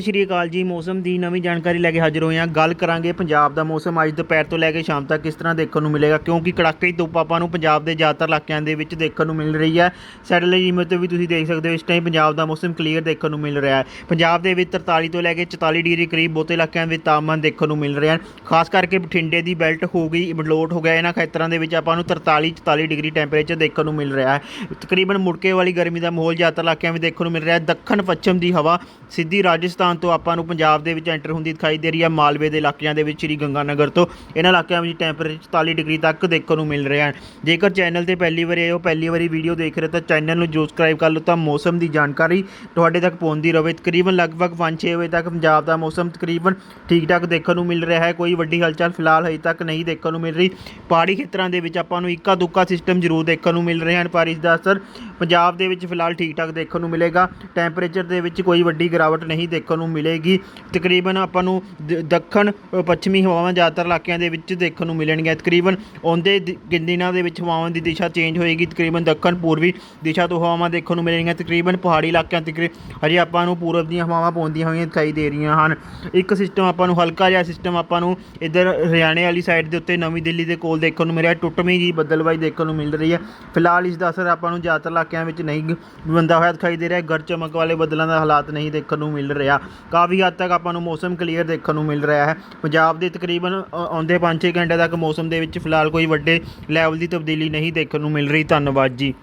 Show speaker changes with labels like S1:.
S1: ਸ਼੍ਰੀ ਅਕਾਲ ਜੀ, ਮੌਸਮ ਦੀ ਨਵੀਂ ਜਾਣਕਾਰੀ ਲੈ ਕੇ ਹਾਜ਼ਰ ਹੋਏ ਹਾਂ। ਗੱਲ ਕਰਾਂਗੇ ਪੰਜਾਬ ਦਾ ਮੌਸਮ। ਅੱਜ ਦੁਪਹਿਰ ਤੋਂ ਲੈ ਕੇ ਸ਼ਾਮ ਤੱਕ ਕਿਸ ਤਰ੍ਹਾਂ ਦੇਖਣ ਨੂੰ ਮਿਲੇਗਾ, ਕਿਉਂਕਿ ਕੜਾਕੇ ਦੀ ਧੁੱਪ ਆਪਾਂ ਨੂੰ ਪੰਜਾਬ ਦੇ ਜ਼ਿਆਦਾਤਰ ਇਲਾਕਿਆਂ ਦੇ ਵਿੱਚ ਦੇਖਣ ਨੂੰ ਮਿਲ ਰਹੀ ਹੈ। ਸੈਟੇਲਾਈਟ ਇਮੇਜ ਤੇ ਵੀ ਤੁਸੀਂ ਦੇਖ ਸਕਦੇ ਹੋ, ਇਸ ਟਾਈਮ ਪੰਜਾਬ ਦਾ ਮੌਸਮ ਕਲੀਅਰ ਦੇਖਣ ਨੂੰ ਮਿਲ ਰਿਹਾ ਹੈ। ਪੰਜਾਬ ਦੇ ਵਿੱਚ 43 ਤੋਂ ਲੈ ਕੇ 44 ਡਿਗਰੀ ਕਰੀਬ ਬਹੁਤੇ ਇਲਾਕਿਆਂ ਵਿੱਚ ਤਾਪਮਾਨ ਦੇਖਣ ਨੂੰ ਮਿਲ ਰਿਹਾ ਹੈ ਖਾਸ ਕਰਕੇ ਬਠਿੰਡੇ ਦੀ ਬੈਲਟ ਹੋ ਗਈ ਬਲੋਟ ਹੋ ਗਿਆ, ਇਹਨਾਂ ਖੇਤਰਾਂ ਦੇ ਵਿੱਚ ਆਪਾਂ ਨੂੰ 43 44 ਡਿਗਰੀ ਟੈਂਪਰੇਚਰ ਦੇਖਣ ਨੂੰ ਮਿਲ ਰਿਹਾ ਹੈ। ਤਕਰੀਬਨ ਮੁੜਕੇ ਵਾਲੀ ਗਰਮੀ ਦਾ ਮਾਹੌਲ ਜ਼ਿਆਦਾਤਰ ਇਲਾਕਿਆਂ ਵਿੱਚ ਦੇਖਣ ਨੂੰ ਮਿਲ ਰਿਹਾ ਹੈ। ਦੱਖਣ, ਪੱਛਮ ਦੀ ਹਵਾ, ਸਿੱਧੀ ਰਾਜਸਥਾਨ ਤੋਂ ਆਪਾਂ ਨੂੰ ਪੰਜਾਬ ਦੇ ਵਿੱਚ ਐਂਟਰ ਹੁੰਦੀ ਦਿਖਾਈ ਦੇ ਰਹੀ ਹੈ ਮਾਲਵੇ ਦੇ ਇਲਾਕਿਆਂ ਦੇ ਵਿੱਚ, ਸ੍ਰੀ ਗੰਗਾਨਗਰ ਤੋਂ। ਇਹਨਾਂ ਇਲਾਕਿਆਂ ਵਿੱਚ ਟੈਂਪਰੇਚਰ 44 ਡਿਗਰੀ ਤੱਕ ਦੇਖਣ ਨੂੰ ਮਿਲ ਰਿਹਾ ਹੈ। ਜੇਕਰ ਚੈਨਲ ਤੇ ਪਹਿਲੀ ਵਾਰੀ ਆਏ ਹੋ, ਪਹਿਲੀ ਵਾਰੀ ਵੀਡੀਓ ਦੇਖ ਰਹੇ ਤਾਂ ਚੈਨਲ ਨੂੰ ਜੋ ਸਬਸਕ੍ਰਾਈਬ ਕਰ ਲਓ ਤਾਂ ਮੌਸਮ ਦੀ ਜਾਣਕਾਰੀ ਤੁਹਾਡੇ ਤੱਕ ਪਹੁੰਚਦੀ ਰਹੇ ਤਕਰੀਬਨ ਲਗਭਗ 5-6 ਵਜੇ ਤੱਕ ਪੰਜਾਬ ਦਾ ਮੌਸਮ ਤਕਰੀਬਨ ਠੀਕ ਠਾਕ ਦੇਖਣ ਨੂੰ ਮਿਲ ਰਿਹਾ ਹੈ। ਕੋਈ ਵੱਡੀ ਹਲਚਲ ਫਿਲਹਾਲ ਹਜੇ ਤੱਕ ਨਹੀਂ ਦੇਖਣ ਨੂੰ ਮਿਲ ਰਹੀ। ਪਹਾੜੀ ਖੇਤਰਾਂ ਦੇ ਵਿੱਚ ਆਪਾਂ ਨੂੰ ਇੱਕਾ ਦੁੱਕਾ ਸਿਸਟਮ ਜ਼ਰੂਰ ਦੇਖਣ ਨੂੰ ਮਿਲ ਰਿਹਾ ਹਨ, ਪਰ ਇਸ ਦਾ ਅਸਰ ਪੰਜਾਬ ਦੇ ਵਿੱਚ ਫਿਲਹਾਲ ਠੀਕ ਠਾਕ ਦੇਖਣ ਨੂੰ ਮਿਲੇਗਾ। ਟੈਂਪਰੇਚਰ ਦੇ ਵਿੱਚ ਕੋਈ ਵੱਡੀ ਗਿਰਾਵਟ ਨਹੀਂ ਦੇਖਣ ਨੂੰ ਮਿਲੇਗੀ। ਤਕਰੀਬਨ ਆਪਾਂ ਨੂੰ ਦੱਖਣ ਪੱਛਮੀ ਹਵਾਵਾਂ ਜ਼ਿਆਦਾਤਰ ਇਲਾਕਿਆਂ ਦੇ ਵਿੱਚ ਦੇਖਣ ਨੂੰ ਮਿਲਣਗੀਆਂ। ਤਕਰੀਬਨ ਆਉਂਦੇ ਦਿ- ਦਿਨਾਂ ਦੇ ਵਿੱਚ ਹਵਾਵਾਂ ਦੀ ਦਿਸ਼ਾ ਚੇਂਜ ਹੋਏਗੀ। ਤਕਰੀਬਨ ਦੱਖਣ, ਪੂਰਬੀ ਦਿਸ਼ਾ ਤੋਂ ਹਵਾਵਾਂ ਦੇਖਣ ਨੂੰ ਮਿਲਣਗੀਆਂ। ਤਕਰੀਬਨ ਪਹਾੜੀ ਇਲਾਕਿਆਂ ਤੱਕ ਹਜੇ ਆਪਾਂ ਨੂੰ ਪੂਰਬ ਦੀਆਂ ਹਵਾਵਾਂ ਪਹੁੰਚਦੀਆਂ ਹੋਈਆਂ ਦਿਖਾਈ ਦੇ ਰਹੀਆਂ ਹਨ। ਇੱਕ ਸਿਸਟਮ ਆਪਾਂ ਨੂੰ ਹਲਕਾ ਜਿਹਾ ਸਿਸਟਮ ਆਪਾਂ ਨੂੰ ਇੱਧਰ ਹਰਿਆਣੇ ਵਾਲੀ ਸਾਈਡ ਦੇ ਉੱਤੇ ਨਵੀਂ ਦਿੱਲੀ ਦੇ ਕੋਲ ਦੇਖਣ ਨੂੰ ਮਿਲ ਰਿਹਾ। ਟੁੱਟਵੀਂ ਜੀ ਬੱਦਲਬਾਈ ਦੇਖਣ ਨੂੰ ਮਿਲ ਰਹੀ ਹੈ। ਫਿਲਹਾਲ ਇਸ ਦਾ ਅਸਰ ਆਪਾਂ ਨੂੰ ਜ਼ਿਆਦਾਤਰ ਇਲਾਕਿਆਂ ਵਿੱਚ ਨਹੀਂ ਗ- ਬੰਦਾ ਹੋਇਆ ਦਿਖਾਈ ਦੇ ਰਿਹਾ। ਗਰ ਚਮਕ ਵਾਲੇ ਬੱਦਲਾਂ ਦਾ ਹਾਲਾਤ ਨਹੀਂ ਦੇਖਣ ਨੂੰ ਮਿਲ ਰਿਹਾ। ਕਾਫੀ ਹੱਦ ਤੱਕ ਆਪਾਂ ਨੂੰ ਮੌਸਮ ਕਲੀਅਰ ਦੇਖਣ ਨੂੰ ਮਿਲ ਰਿਹਾ ਹੈ। ਪੰਜਾਬ ਦੇ ਤਕਰੀਬਨ ਆਉਂਦੇ 5-6 ਘੰਟੇ ਤੱਕ ਮੌਸਮ ਦੇ ਵਿੱਚ ਫਿਲਹਾਲ ਕੋਈ ਵੱਡੇ ਲੈਵਲ ਦੀ ਤਬਦੀਲੀ ਨਹੀਂ ਦੇਖਣ ਨੂੰ ਮਿਲ ਰਹੀ। ਧੰਨਵਾਦ ਜੀ।